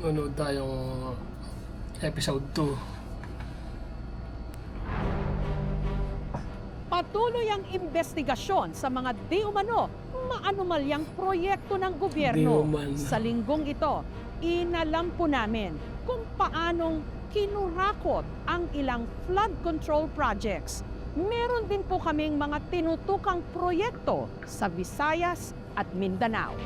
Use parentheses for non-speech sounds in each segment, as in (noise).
Nanonood tayong episode 2. Patuloy ang investigasyon sa mga di umano maanumalyang proyekto ng gobyerno. Sa linggong ito, inalam po namin kung paanong kinurakot ang ilang flood control projects. Meron din po kaming mga tinutukang proyekto sa Visayas at Mindanao.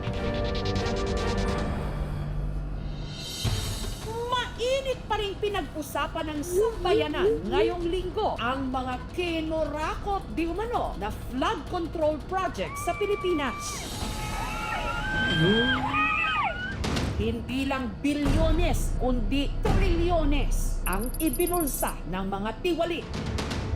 Mainit pa rin pinag-usapan ng sambayanan ngayong linggo ang mga kinurakot di umano na flood control project sa Pilipinas. Hindi lang bilyones, kundi trilyones ang ibinulsa ng mga tiwali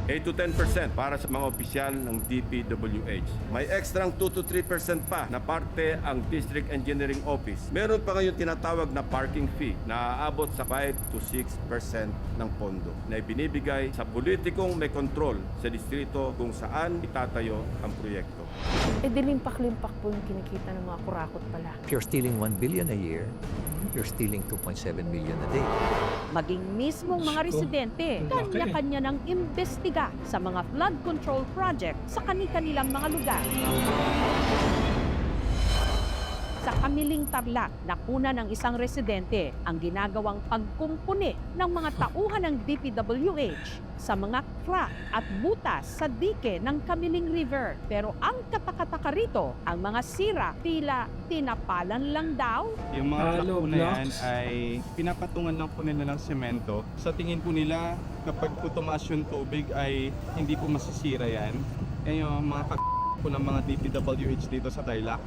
8 to 10% para sa mga opisyal ng DPWH. May extrang 2 to 3% pa na parte ang District Engineering Office. Meron pa ngayon tinatawag na parking fee na aabot sa 5 to 6% ng pondo na ibinibigay sa politikong may kontrol sa distrito kung saan itatayo ang proyekto. Eh, dilimpak-limpak po yung kinikita ng mga kurakot pala. If you're stealing 1 billion a year, you're stealing 2.7 billion a day. maging mismong mga residente, kanya-kanya ng imbestiga sa mga flood control project sa kani-kanilang mga lugar. Sa Kamiling Tarlac, nakuna ng isang residente ang ginagawang pagkumpuni ng mga tauhan ng DPWH sa mga crack at butas sa dike ng Kamiling River. Pero ang katakataka rito, ang mga sira tila tinapalan lang daw Yung mga truck po na yan ay pinapatungan lang po nila ng semento. Sa tingin po nila, kapag po tumaas yung tubig ay hindi po masisira yan. Yan yung mga kag po ng mga DPWH dito sa Tarlac.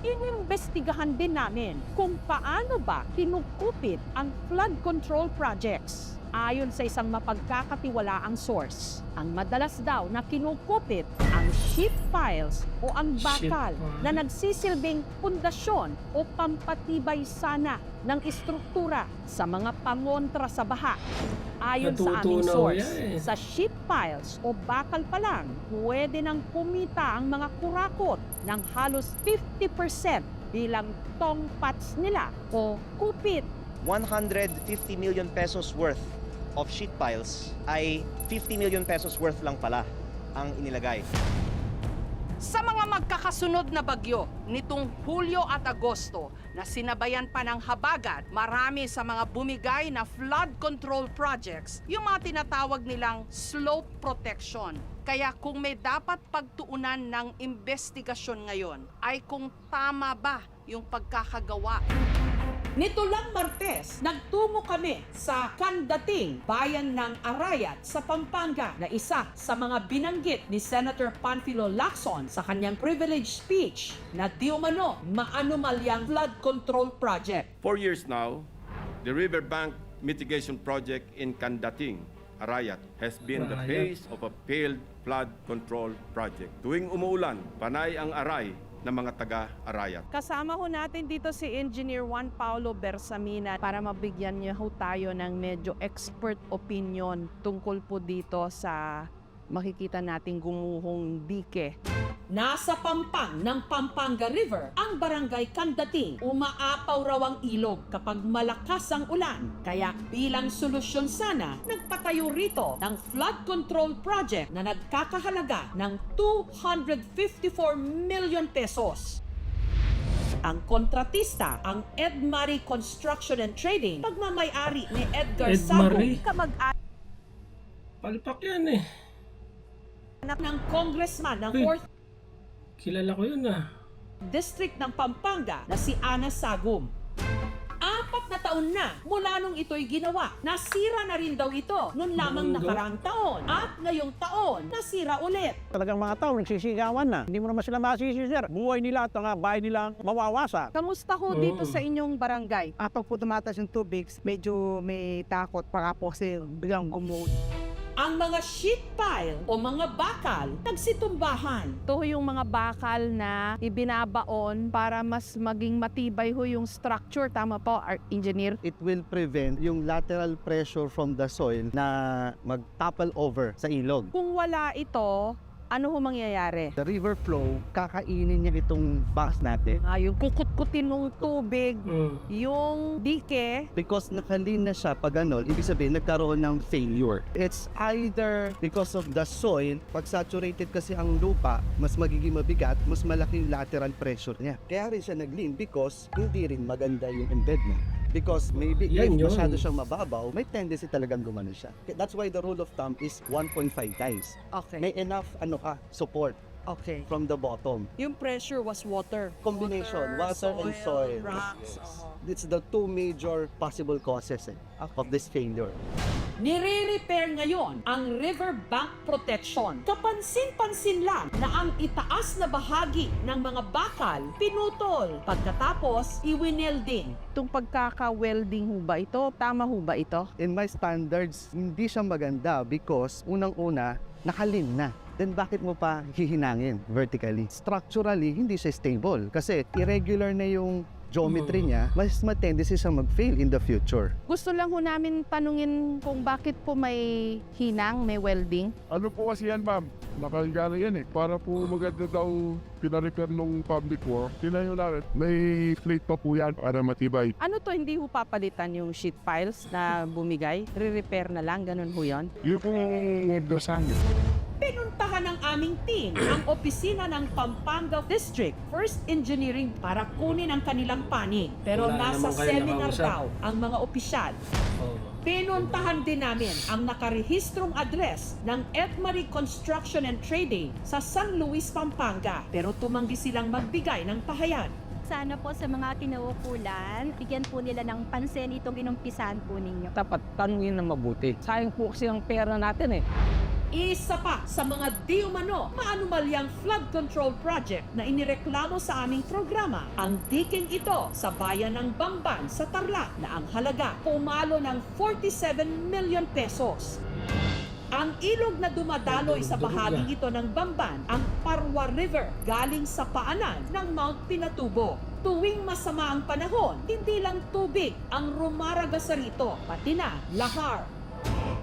Inimbestigahan din namin kung paano ba kinukupit ang flood control projects. Ayon sa isang mapagkakatiwalaang source, ang madalas daw na kinukupit ang ship piles o ang bakal na nagsisilbing pundasyon o pampatibay sana ng istruktura sa mga pangontra sa baha. Ayon sa aming source, yan eh. sa ship piles o bakal pa lang, pwede nang kumita ang mga kurakot ng halos 50% bilang tongpats nila o kupit 150 million pesos worth of sheet piles ay 50 million pesos worth lang pala ang inilagay. Sa mga magkakasunod na bagyo nitong Hulyo at Agosto na sinabayan pa ng habagat, marami sa mga bumigay na flood control projects yung mga tinatawag nilang slope protection. Kaya kung may dapat pagtuunan ng investigasyon ngayon ay kung tama ba yung pagkakagawa Nito lang Martes, nagtungo kami sa Kandating, bayan ng Arayat sa Pampanga na isa sa mga binanggit ni Senator Panfilo Lacson sa kanyang privilege speech na di umano maanumalyang flood control project. For years now, the riverbank mitigation project in Kandating, Arayat, has been the face of a failed flood control project. Tuwing umuulan, panay ang aray ng mga taga-Arayat. Kasama ho natin dito si Engineer Juan Paulo Bersamina para mabigyan niyo ho tayo ng medyo expert opinion tungkol po dito sa makikita nating gumuhong dike. Nasa pampang ng Pampanga River, ang barangay Kandating, umaapaw raw ang ilog kapag malakas ang ulan. Kaya bilang solusyon sana, nagpatayo rito ng flood control project na nagkakahalaga ng 254 million pesos. Ang kontratista, ang Edmari Construction and Trading, pagmamayari ni Edgar Edmari? Sago, kamag-anak Palpak yan eh. ng congressman ng Uy. 4th Kilala ko yun ah. District ng Pampanga na si Ana Sagum. Apat na taon na mula nung ito'y ginawa. Nasira na rin daw ito noon lamang Mundo. nakaraang taon. At ngayong taon, nasira ulit. Talagang mga tao nagsisigawan na. Hindi mo naman sila masisi, sir. Buhay nila at mga bahay nila ang mawawasak. Kamusta ho Oo. dito sa inyong barangay? Ah, pag po tumataas yung tubig, medyo may takot para po kasi biglang gumuhod. Ang mga sheet pile o mga bakal nagsitumbahan. Ito ho yung mga bakal na ibinabaon para mas maging matibay ho yung structure. Tama po, Ar- engineer? it will prevent yung lateral pressure from the soil na mag-topple over sa ilog. Kung wala ito, Ano ho mangyayari? The river flow, kakainin niya itong box natin. Ah, yung kukut-kutin ng tubig, Mm. yung dike, Because nakalin na siya pag ano, ibig sabihin nagkaroon ng failure. It's either because of the soil, pag saturated kasi ang lupa, mas magiging mabigat, mas malaki yung lateral pressure niya. Kaya rin siya nag-lean because hindi rin maganda yung embedment. Because maybe Yan if yun. masyado siyang mababaw, may tendency talagang gumano siya. That's why the rule of thumb is 1.5 times. Okay. May enough ano ka, support Okay. from the bottom. Yung pressure was water. Combination, water, and soil. rocks. It's the two major possible causes eh, of this failure. Nire-repair ngayon ang riverbank protection. Kapansin-pansin lang na ang itaas na bahagi ng mga bakal pinutol. Pagkatapos, iwinelding. Itong pagkaka-welding ho ba ito? Tama ho ba ito? in my standards, hindi siya maganda because unang-una, nakalin na. Then bakit mo pa hihinangin vertically? Structurally, hindi siya stable kasi irregular na yung geometry niya, mas ma-tendency siya mag-fail in the future. Gusto lang ho namin tanungin kung bakit po may hinang, may welding. Ano po kasi yan, ma'am? Nakaligara yan eh. Para po maganda daw pinarepair nung public work. Tinayo namin. May plate pa po yan para matibay. Ano to, hindi ho papalitan yung sheet piles na bumigay? Re-repair na lang, ganun ho yun? Yun po dosahan niyo. Pinuntahan ng aming team (clears throat) ang opisina ng Pampanga District First Engineering para kunin ang kanilang panig. Pero Wala nasa naman kayo seminar daw ang mga opisyal. Pinuntahan din namin ang nakarehistrong address ng Edmarie Construction and Trading sa San Luis, Pampanga. Pero tumanggi silang magbigay ng pahayag. Sana po sa mga kinauukulan, bigyan po nila ng pansin itong inumpisahan po ninyo. Dapat tanungin na mabuti. Sayang po kasi ang pera natin eh. Isa pa sa mga di umano maanumalyang flood control project na inireklamo sa aming programa. Ang diking ito sa bayan ng Bamban sa Tarlac na ang halaga pumalo ng 47 million pesos. Ang ilog na dumadaloy sa bahaging ito ng Bamban, ang Parwa River, galing sa paanan ng Mount Pinatubo. Tuwing masama ang panahon, hindi lang tubig ang rumaraga rito, pati na lahar,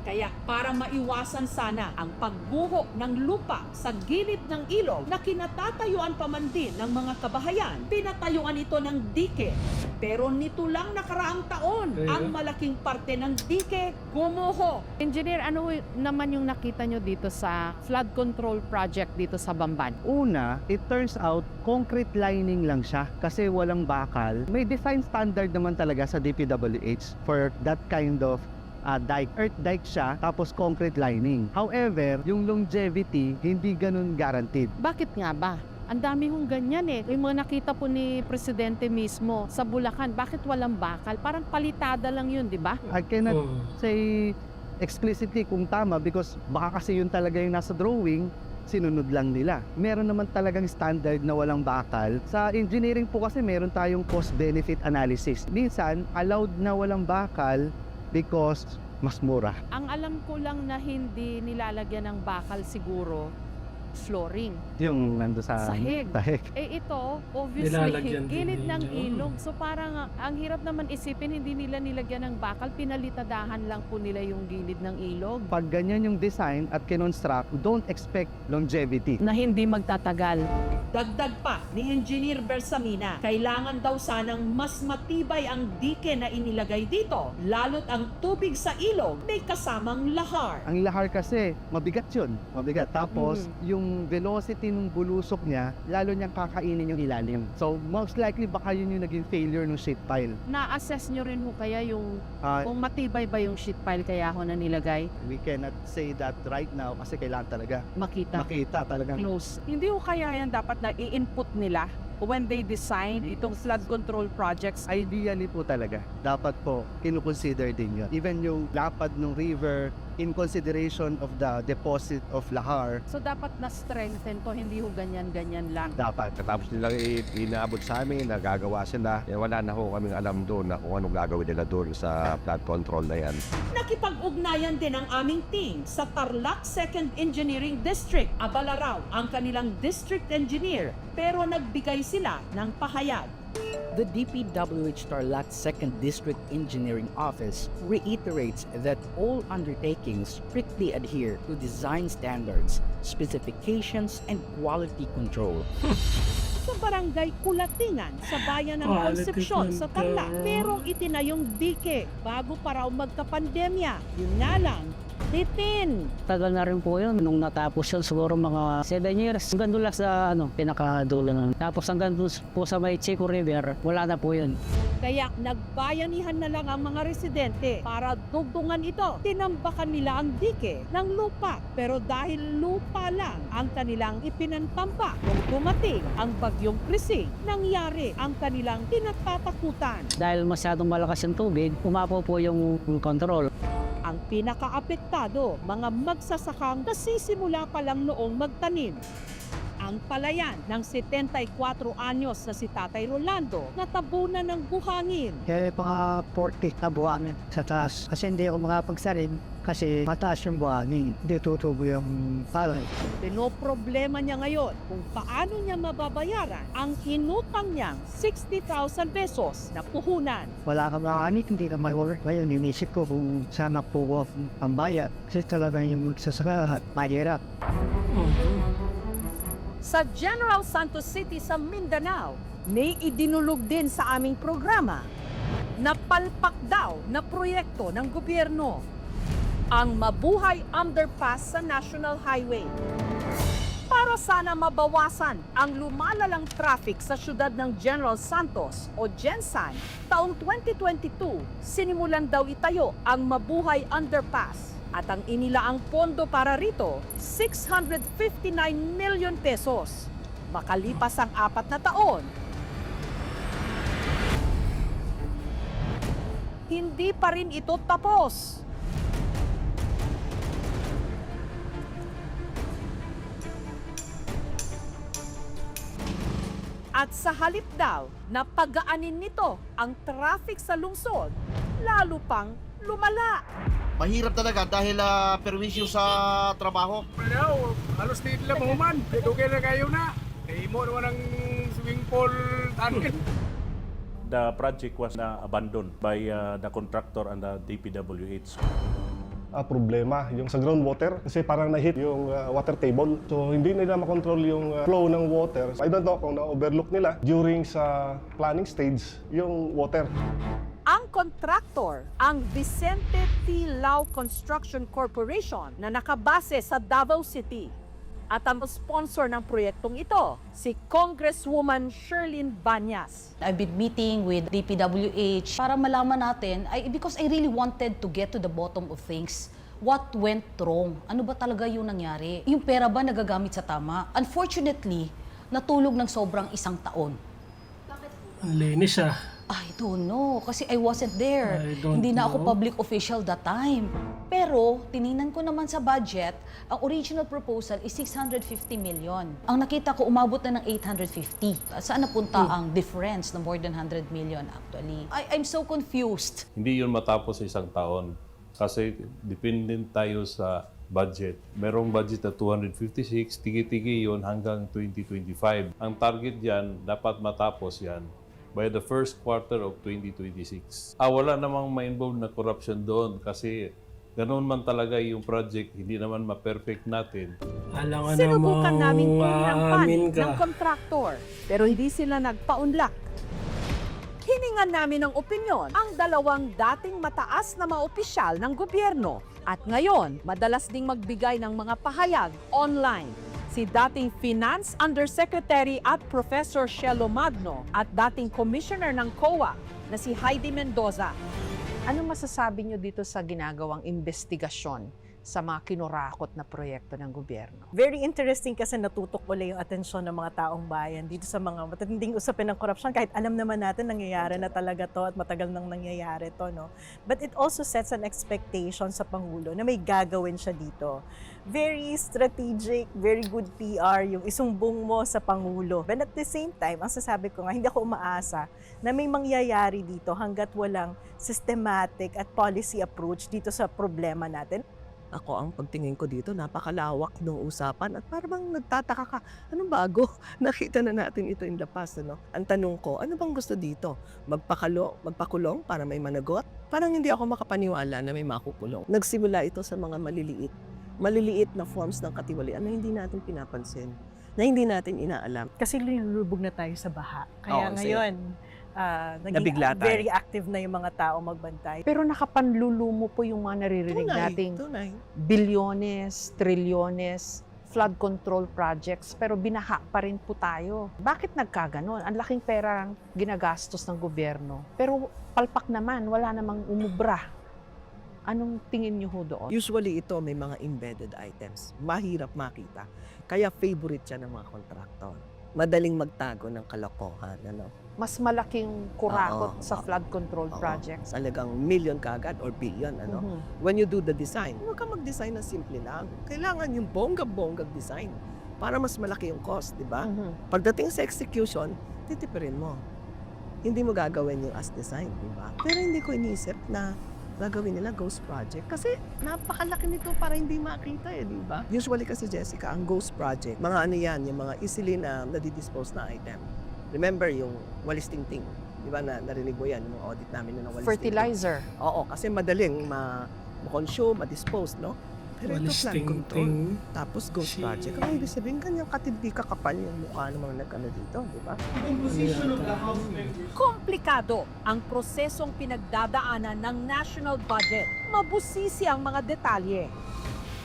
kaya para maiwasan sana ang pagbuho ng lupa sa gilid ng ilog na kinatatayuan pa man din ng mga kabahayan, pinatayuan ito ng dike. Pero nito lang nakaraang taon, Eh. ang malaking parte ng dike gumuho. Engineer, ano naman yung nakita nyo dito sa flood control project dito sa Bamban? Una, it turns out concrete lining lang siya kasi walang bakal. May design standard naman talaga sa DPWH for that kind of uh, dike. Earth dike siya, tapos concrete lining. However, yung longevity, hindi ganun guaranteed. Bakit nga ba? Ang dami hong ganyan eh. Yung mga nakita po ni Presidente mismo sa Bulacan, bakit walang bakal? Parang palitada lang yun, di ba? I cannot Oh. say explicitly kung tama because baka kasi yun talaga yung nasa drawing, sinunod lang nila. Meron naman talagang standard na walang bakal. Sa engineering po kasi meron tayong cost-benefit analysis. Minsan, allowed na walang bakal because mas mura. Ang alam ko lang na hindi nilalagyan ng bakal siguro, flooring. Yung nando sa Sahig. sahig. Eh ito, obviously, Nilalagyan din gilid ng ninyo. ilog. So parang ang hirap naman isipin, hindi nila nilagyan ng bakal, pinalitadahan lang po nila yung gilid ng ilog. Pag ganyan yung design at kinonstruct, don't expect longevity. Na hindi magtatagal. Dagdag pa ni Engineer Bersamina, kailangan daw sanang mas matibay ang dike na inilagay dito, lalo't ang tubig sa ilog may kasamang lahar. Ang lahar kasi, mabigat yun. Mabigat. Tapos, yung velocity ng bulusok niya, lalo niyang kakainin yung ilalim. So, most likely, baka yun yung naging failure ng sheet pile. Na-assess nyo rin ho kaya yung Ah, kung matibay ba yung sheet pile kaya ho na nilagay? we cannot say that right now kasi kailangan talaga Makita. makita talaga. Close. Hindi ho kaya yan dapat na i-input nila when they design itong flood control projects. Ideally po talaga, dapat po kinukonsider din yun. Even yung lapad ng river, in consideration of the deposit of lahar, So dapat na-strengthen to, hindi ho ganyan-ganyan lang. dapat. Tapos nilang inaabot sa amin, nagagawa sila. Eh, wala na ho kaming alam doon na kung anong gagawin nila doon sa flood control na yan. Nakipag-ugnayan din ang aming team sa Tarlac 2nd Engineering District. Abala raw ang kanilang district engineer pero nagbigay sila ng pahayag. The DPWH Tarlac 2nd District Engineering Office reiterates that all undertakings strictly adhere to design standards, specifications, and quality control. (laughs) sa barangay Kulatingan sa bayan ng Concepcion sa Tarlac. control. Merong itinayong dike bago pa raw magka-pandemya. Yun nga lang, titin. Tagal na rin po yun. Nung natapos yun, siguro mga 7 years. Hanggang doon lang sa ano, pinakadulo na. Tapos hanggang doon po sa may Chico River, wala na po yun. Kaya nagbayanihan na lang ang mga residente para dugtungan ito. Tinambakan nila ang dike ng lupa. Pero dahil lupa lang ang kanilang ipinantamba, kung dumating ang bagyong krising, nangyari ang kanilang tinatatakutan. Dahil masyadong malakas yung tubig, umapo po yung control. Ang pinakaapektado, mga magsasakang nasisimula pa lang noong magtanim. Ang palayan ng 74 anyos na si Tatay Rolando natabunan ng buhangin. Kaya mga 40 na buhangin sa taas. Kasi hindi ako makapagsarin kasi mataas yung buhangin. Hindi tutubo yung palay. Pinoproblema niya ngayon kung paano niya mababayaran ang inutang niyang 60,000 pesos na puhunan. Wala ka makanit, hindi ka may-work. Ngayon, inisip ko kung po ako ang bayad. Kasi talaga yung magsasaka, mahirap. Sa General Santos City sa Mindanao, may idinulog din sa aming programa na palpak daw na proyekto ng gobyerno ang Mabuhay Underpass sa National Highway. Para sana mabawasan ang lumalalang traffic sa syudad ng General Santos o Gensan, taong 2022, sinimulan daw itayo ang Mabuhay Underpass at ang inilaang pondo para rito, 659 million pesos. Makalipas ang apat na taon, hindi pa rin ito tapos. At sa halip daw na pagaanin nito ang traffic sa lungsod, lalo pang lumala. Mahirap talaga dahil uh, perwisyo sa trabaho. Pero, halos di nila mahuman. Dugay na kayo na. Eh, mo naman ang swimming pool tankin. The project was na abandoned by uh, the contractor and the DPWH. Ah, problema yung sa groundwater kasi parang na-hit yung ah, water table. So hindi nila makontrol yung ah, flow ng water. I don't know kung na-overlook nila during sa planning stage yung water. Ang kontraktor, ang Vicente T. Lau Construction Corporation na nakabase sa Davao City. At ang sponsor ng proyektong ito, si Congresswoman Sherlyn Banyas. I've been meeting with DPWH para malaman natin, ay, because I really wanted to get to the bottom of things. What went wrong? Ano ba talaga yung nangyari? Yung pera ba nagagamit sa tama? Unfortunately, natulog ng sobrang isang taon. Ang linis ah. I don't know, kasi I wasn't there. I don't Hindi na ako public official that time. Pero, tiningnan ko naman sa budget, ang original proposal is 650 million. Ang nakita ko, umabot na ng 850. Saan napunta Hmm. ang difference na more than 100 million actually? I, I'm so confused. Hindi yun matapos sa isang taon. Kasi dependent tayo sa budget. Merong budget na 256, tigi-tigi yun hanggang 2025. Ang target yan, dapat matapos yan by the first quarter of 2026. Ah, wala namang ma-involve na corruption doon kasi ganoon man talaga yung project, hindi naman ma-perfect natin. Alangan Sinubukan namin kunin ang aamin panig ka. ng kontraktor, pero hindi sila nagpaunlak. Hiningan namin ng opinyon ang dalawang dating mataas na mga opisyal ng gobyerno at ngayon madalas ding magbigay ng mga pahayag online. Si dating Finance Undersecretary at Professor Shelo Magno at dating Commissioner ng COA na si Heidi Mendoza. Ano masasabi niyo dito sa ginagawang investigasyon sa mga kinurakot na proyekto ng gobyerno? Very interesting kasi natutok uli yung atensyon ng mga taong bayan dito sa mga matinding usapin ng korupsyon. Kahit alam naman natin nangyayari na talaga to at matagal nang nangyayari to no? But it also sets an expectation sa pangulo na may gagawin siya dito. Very strategic very good PR yung isumbong mo sa pangulo. But at the same time ang sasabi ko nga hindi ako umaasa na may mangyayari dito hanggat walang systematic at policy approach dito sa problema natin Ako ang pagtingin ko dito, napakalawak ng usapan at parang nagtataka ka, anong bago? (laughs) Nakita na natin ito in the past, ano? Ang tanong ko, ano bang gusto dito? Magpakalo, magpakulong para may managot? Parang hindi ako makapaniwala na may makukulong. Nagsimula ito sa mga maliliit, maliliit na forms ng katiwalian na hindi natin pinapansin, na hindi natin inaalam. Kasi linulubog na tayo sa baha. Kaya Oo, ngayon, ah, naging Nabigla tayo. very active na yung mga tao magbantay. Pero nakapanlulumo po yung mga naririnig Tunay, nating tunay. bilyones, trilyones, flood control projects, pero binaha pa rin po tayo. Bakit nagkaganon? Ang laking pera ang ginagastos ng gobyerno. Pero palpak naman, wala namang umubra. Anong tingin niyo ho doon? Usually ito may mga embedded items. Mahirap makita. Kaya favorite siya ng mga kontraktor. Madaling magtago ng kalokohan. Ano? Mas malaking kurakot Oo, sa flood control Oo. projects. Talagang million kagad or billion. Ano? Mhm. When you do the design, huwag ka mag-design na simple lang. Kailangan yung bongga-bonggang design para mas malaki yung cost, di ba? Mhm. Pagdating sa execution, titipirin mo. Hindi mo gagawin yung as design, di ba? Pero hindi ko iniisip na gagawin nila ghost project kasi napakalaki nito para hindi makita eh, di ba? Usually kasi Jessica, ang ghost project, mga ano yan, yung mga easily na nadidispose na item. Remember yung walis ting di ba na narinig mo yan, yung audit namin na walis Fertilizer. Oo, kasi madaling ma- ma-consume, ma-dispose, no? Pero ito Walis ting-ting. control, tapos ghost project. Ang ibig sabihin, kanyang katindi kakapal yung mukha ng mga nag-ano dito, di ba? Komplikado ang prosesong pinagdadaanan ng national budget. Mabusisi ang mga detalye.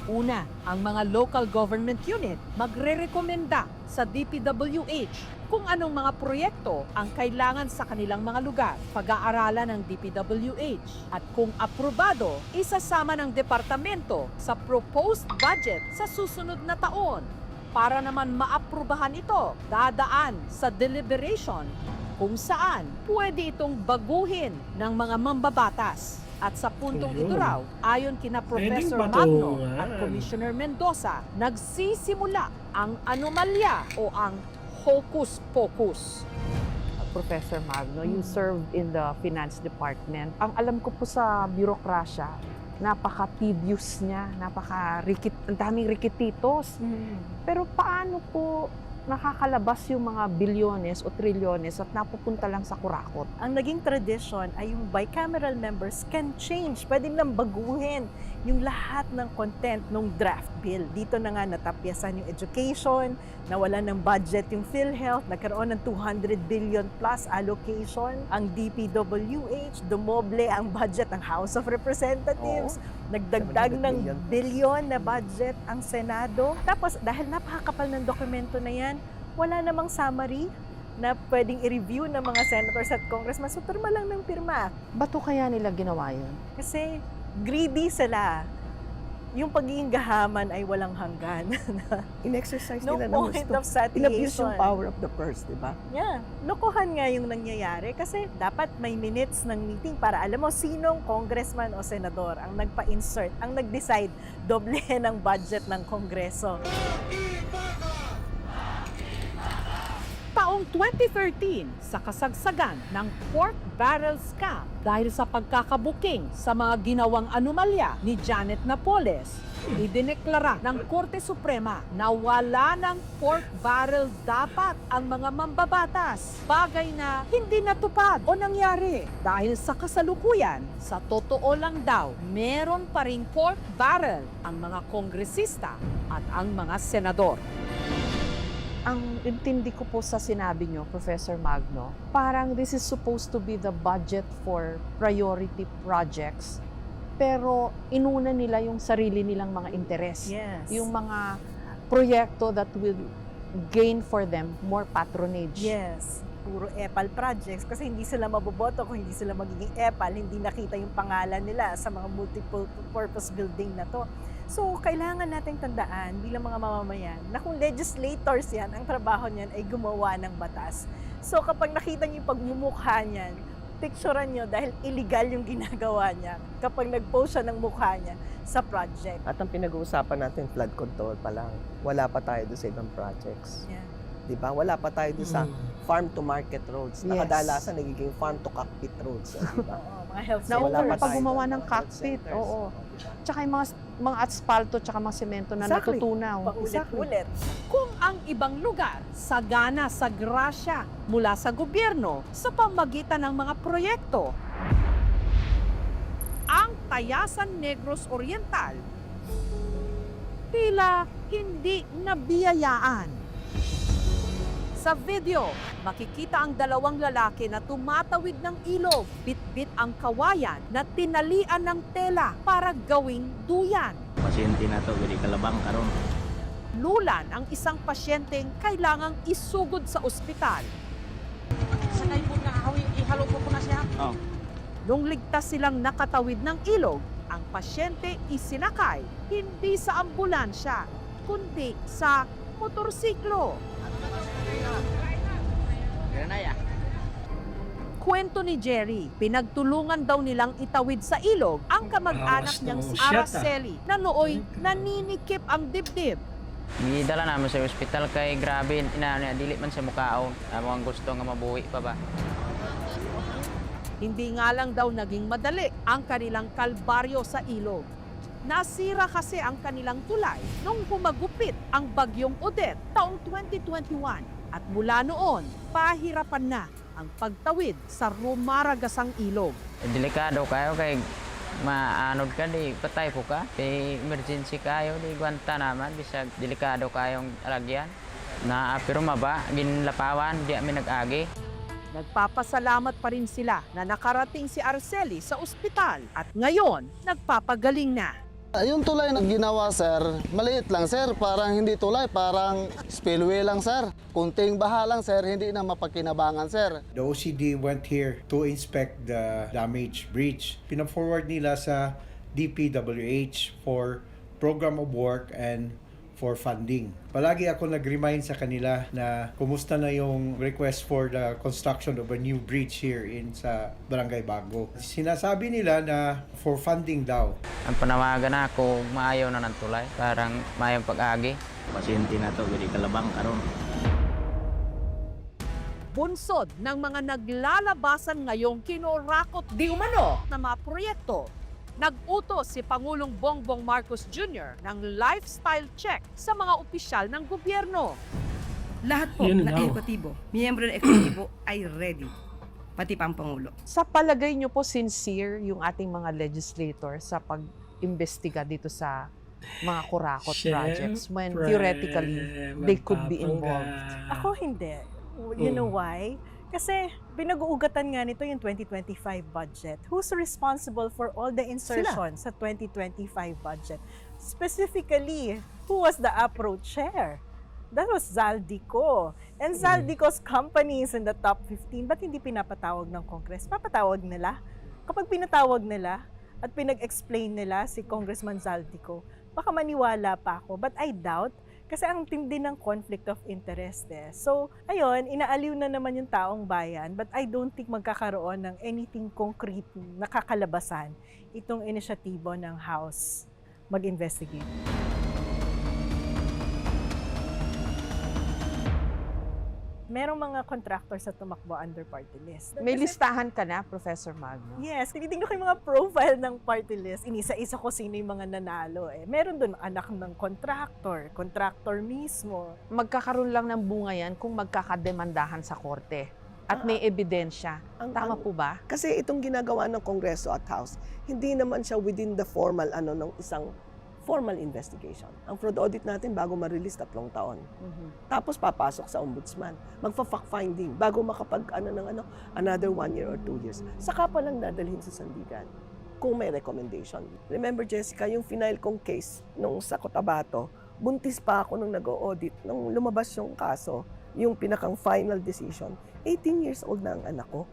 Una, ang mga local government unit magre-rekomenda sa DPWH kung anong mga proyekto ang kailangan sa kanilang mga lugar. Pag-aaralan ng DPWH at kung aprobado, isasama ng departamento sa proposed budget sa susunod na taon. Para naman maaprubahan ito, dadaan sa deliberation kung saan pwede itong baguhin ng mga mambabatas. At sa puntong ito raw, ayon kina Professor Magno at Commissioner Mendoza, nagsisimula ang anomalya o ang hocus pocus. Professor Magno, you served in the finance department. Ang alam ko po sa bürokrasya, napaka-tedious niya, napaka-rikit, ang daming rikititos. Pero paano po nakakalabas yung mga bilyones o trilyones at napupunta lang sa kurakot? Ang naging tradition ay yung bicameral members can change. Pwede nang baguhin yung lahat ng content ng draft bill. Dito na nga natapyasan yung education, nawala ng budget yung PhilHealth, nagkaroon ng 200 billion plus allocation. Ang DPWH, dumoble ang budget ng House of Representatives. Nagdagdag 700 ng billion. billion na budget ang Senado. Tapos dahil napakakapal ng dokumento na yan, wala namang summary na pwedeng i-review ng mga senators at congressmen. So, pirma lang ng pirma. Bato kaya nila ginawa yun? Kasi greedy sila. Yung pagiging gahaman ay walang hanggan. (laughs) In-exercise no nila ng point gusto. of satiation. In-abuse yung power of the purse, di ba? Yeah. Lokohan nga yung nangyayari kasi dapat may minutes ng meeting para alam mo sinong congressman o senador ang nagpa-insert, ang nag-decide doble (laughs) ng budget ng kongreso. Taong 2013 sa kasagsagan ng pork barrel scam dahil sa pagkakabuking sa mga ginawang anomalya ni Janet Napoles, idineklara ng Korte Suprema na wala ng pork barrel dapat ang mga mambabatas. Bagay na hindi natupad o nangyari dahil sa kasalukuyan, sa totoo lang daw, meron pa ring pork barrel ang mga kongresista at ang mga senador. Ang intindi ko po sa sinabi nyo, Professor Magno, parang this is supposed to be the budget for priority projects. Pero inuna nila yung sarili nilang mga interes. Yes. Yung mga proyekto that will gain for them more patronage. Yes. Puro EPAL projects kasi hindi sila maboboto kung hindi sila magiging EPAL, hindi nakita yung pangalan nila sa mga multiple purpose building na to. So, kailangan nating tandaan bilang mga mamamayan na kung legislators yan, ang trabaho niyan ay gumawa ng batas. So, kapag nakita niyo yung pagmumukha niyan, picturean niyo dahil illegal yung ginagawa niya kapag nag-post siya ng mukha niya sa project. At ang pinag-uusapan natin, flood control pa lang. Wala pa tayo doon sa ibang projects. Yeah. Di ba? Wala pa tayo doon sa Mm. farm to market roads. Yes. Nakadalasan nagiging farm to cockpit roads. Di ba? (laughs) Mga health centers. na pag gumawa ng cockpit, oo. Tsaka yung mga, mga asfalto, tsaka mga semento na Exactly. natutunaw. Paulit-ulit. Kung ang ibang lugar sagana sa grasya mula sa gobyerno sa pamagitan ng mga proyekto, ang Tayasan Negros Oriental tila hindi nabiyayaan. Sa video, makikita ang dalawang lalaki na tumatawid ng ilog, bit-bit ang kawayan na tinalian ng tela para gawing duyan. Pasyente na to, gadi kalabang karon. Lulan ang isang pasyenteng kailangang isugod sa ospital. Sakay po na, ihalo po ko na siya. Oh. Nung ligtas silang nakatawid ng ilog, ang pasyente isinakay hindi sa ambulansya, kundi sa motorsiklo. Kwento ni Jerry, pinagtulungan daw nilang itawid sa ilog ang kamag-anak niyang si. Araceli na nooy naninikip ang dibdib. Gidala namin sa ospital kay grabe na dili man sa mukaon. Amo ang gusto nga mabuhi pa ba. Hindi nga lang daw naging madali ang kanilang kalbaryo sa ilog. Nasira kasi ang kanilang tulay nung humagupit ang bagyong Odette taong 2021. At mula noon, pahirapan na ang pagtawid sa rumaragasang ilog. Delikado kayo kay maanod ka di patay po ka. Kay emergency kayo di gwanta naman bisag delikado kayong alagyan. Na pero maba ginlapawan di amin nag-agi. Nagpapasalamat pa rin sila na nakarating si Arceli sa ospital at ngayon nagpapagaling na. Yung tulay na ginawa, sir, maliit lang, sir. Parang hindi tulay, parang spillway lang, sir. Kunting baha lang, sir, hindi na mapakinabangan, sir. The OCD went here to inspect the damaged bridge. Pina-forward nila sa DPWH for program of work and for funding. Palagi ako nag-remind sa kanila na kumusta na yung request for the construction of a new bridge here in sa Barangay Bago. Sinasabi nila na for funding daw. Ang panawagan ako maayaw na ng tulay. Parang maayaw pag-agi. Pasyente na to, gadi kalabang karon. Bunsod ng mga naglalabasan ngayong kinorakot di umano na mga proyekto. Nag-utos si Pangulong Bongbong Marcos Jr. ng lifestyle check sa mga opisyal ng gobyerno. Lahat po Yun na daw. ekutibo, miyembro ng ekutibo (clears throat) ay ready. Pati pa ang Pangulo. Sa palagay niyo po sincere yung ating mga legislator sa pag-imbestiga dito sa mga kurakot projects when Siyempre, theoretically they could be involved? Ako hindi. You know why? Kasi pinag-uugatan nga nito yung 2025 budget. Who's responsible for all the insertions sa 2025 budget? Specifically, who was the APRO chair? That was Zaldico. And Zaldico's company is in the top 15. Ba't hindi pinapatawag ng Congress? Papatawag nila. Kapag pinatawag nila at pinag-explain nila si Congressman Zaldico, baka maniwala pa ako. But I doubt kasi ang tindi ng conflict of interest eh. So, ayun, inaaliw na naman yung taong bayan, but I don't think magkakaroon ng anything concrete na kakalabasan itong inisyatibo ng House mag-investigate. Merong mga contractors na tumakbo under party list. May Kasi- listahan ka na, Professor Magno? Yes, tinitingnan ko yung mga profile ng party list. Inisa-isa ko sino yung mga nanalo eh. Meron doon anak ng contractor, contractor mismo. Magkakaroon lang ng bunga yan kung magkakademandahan sa korte at may ebidensya. Tama po ba? Kasi itong ginagawa ng Kongreso at House, hindi naman siya within the formal ano ng isang formal investigation. Ang fraud audit natin bago ma-release tatlong taon. Tapos papasok sa ombudsman. Magfa-fact finding bago makapag ano ng ano another one year or two years. Saka pa lang dadalhin sa sandigan kung may recommendation. Remember Jessica, yung final kong case nung sa Cotabato, buntis pa ako nung nag-audit. Nung lumabas yung kaso, yung pinakang final decision, 18 years old na ang anak ko.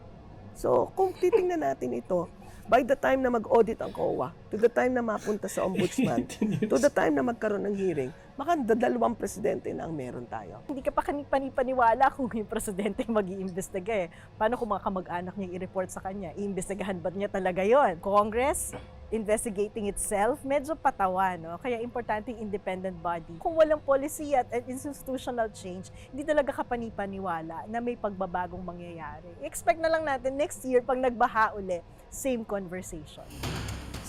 So, kung titingnan natin ito, by the time na mag-audit ang COA, to the time na mapunta sa ombudsman, (laughs) to the time na magkaroon ng hearing, baka dalawang presidente na ang meron tayo. Hindi ka pa kanipaniwala kung yung presidente mag iimbestiga eh. Paano kung mga kamag-anak niya i-report sa kanya? Iimbestigahan ba niya talaga yon? Congress, investigating itself, medyo patawa, no? Kaya importante yung independent body. Kung walang policy at institutional change, hindi talaga kapanipaniwala na may pagbabagong mangyayari. Expect na lang natin next year, pag nagbaha uli, same conversation.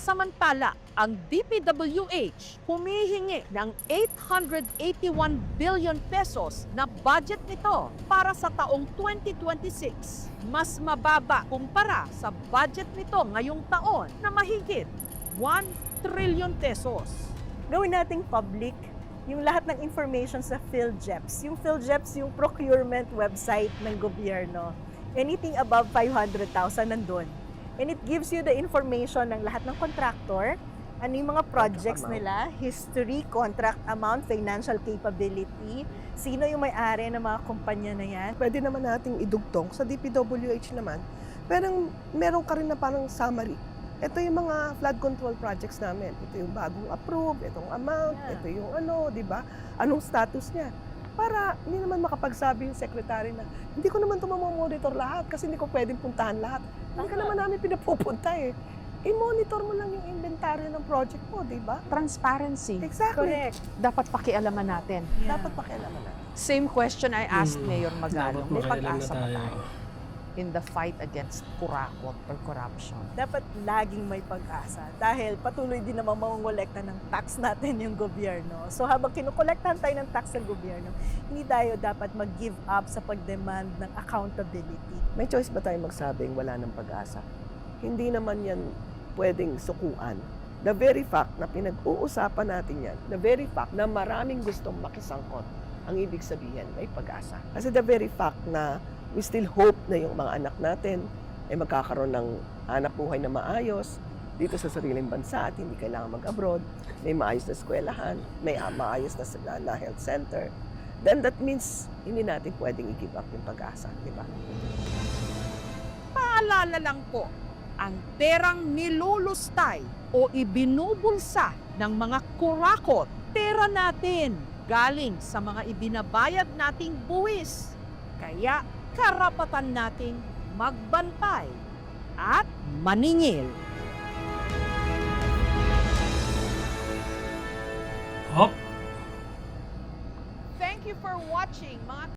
Samantala, ang DPWH humihingi ng 881 billion pesos na budget nito para sa taong 2026. Mas mababa kumpara sa budget nito ngayong taon na mahigit 1 trillion pesos. Gawin nating public yung lahat ng information sa PhilJeps. Yung PhilJeps, yung procurement website ng gobyerno. Anything above 500,000 nandun. And it gives you the information ng lahat ng contractor, ano yung mga projects nila, history, contract amount, financial capability, sino yung may-ari ng mga kumpanya na yan. Pwede naman nating idugtong sa DPWH naman. Pero meron ka rin na parang summary. Ito yung mga flood control projects namin. Ito yung bagong approve, itong amount, Yeah. ito yung ano, di ba? Anong status niya? Para hindi naman makapagsabi yung secretary na hindi ko naman ito mamamonitor lahat kasi hindi ko pwedeng puntahan lahat. Hindi ka naman namin pinapupunta eh. I-monitor mo lang yung inventory ng project mo, di ba? Transparency. Exactly. Correct. Dapat pakialaman natin. Dapat pakialaman natin. Same question I asked Mm, Mayor Magalong. dapat May pag-asa ba tayo. tayo in the fight against kurakot or corruption? Dapat laging may pag-asa dahil patuloy din naman mangongolekta ng tax (laughs) natin yung gobyerno. So habang kinukolektahan tayo ng tax ng gobyerno, hindi tayo dapat mag-give up sa pag-demand ng accountability. May choice ba tayong magsabing wala ng pag-asa? Hindi naman yan pwedeng sukuan. The very fact na pinag-uusapan natin yan, the very fact na maraming gustong makisangkot, ang ibig sabihin may pag-asa. Kasi the very fact na we still hope na yung mga anak natin ay magkakaroon ng anak buhay na maayos dito sa sariling bansa at hindi kailangan mag-abroad, may maayos na eskwelahan, may ah, maayos na, na, health center, then that means hindi natin pwedeng i-give up yung pag-asa, di ba? Paalala lang po, ang perang nilulustay o ibinubulsa ng mga kurakot, pera natin galing sa mga ibinabayad nating buwis. Kaya karapatan nating magbantay at maningil. Hop! Thank you for watching mga